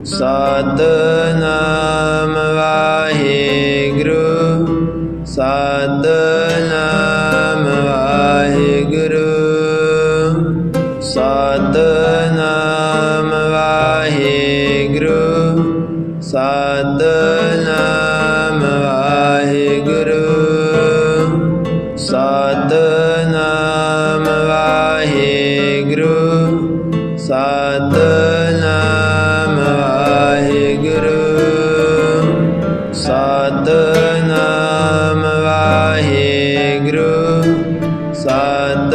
Satnam Waheguru Sat Sat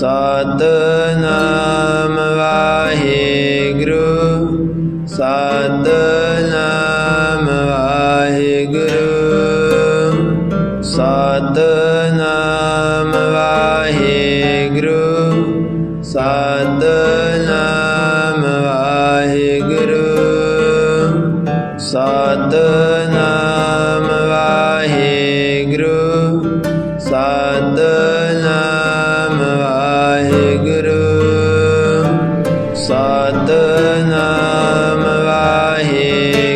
Satnam.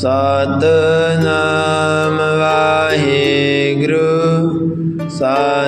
Satnam Waheguru Sat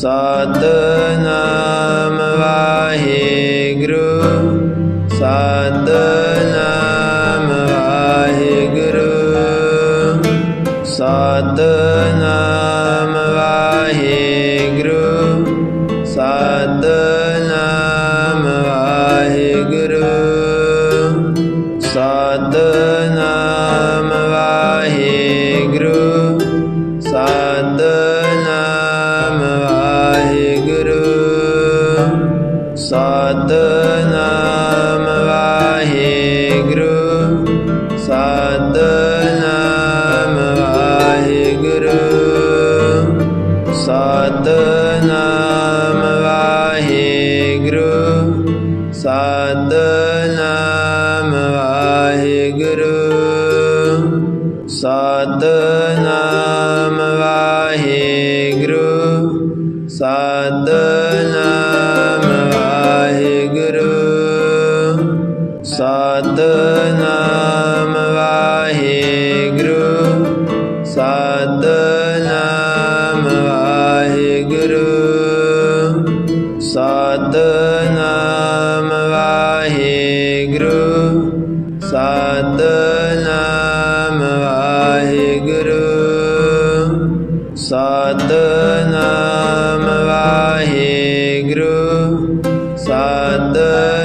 Sat love. the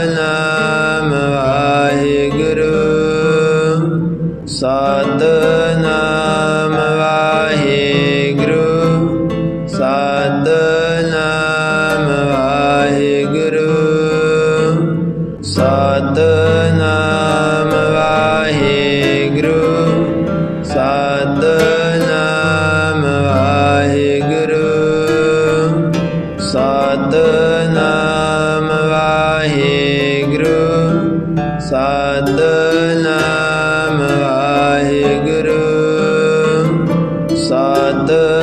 the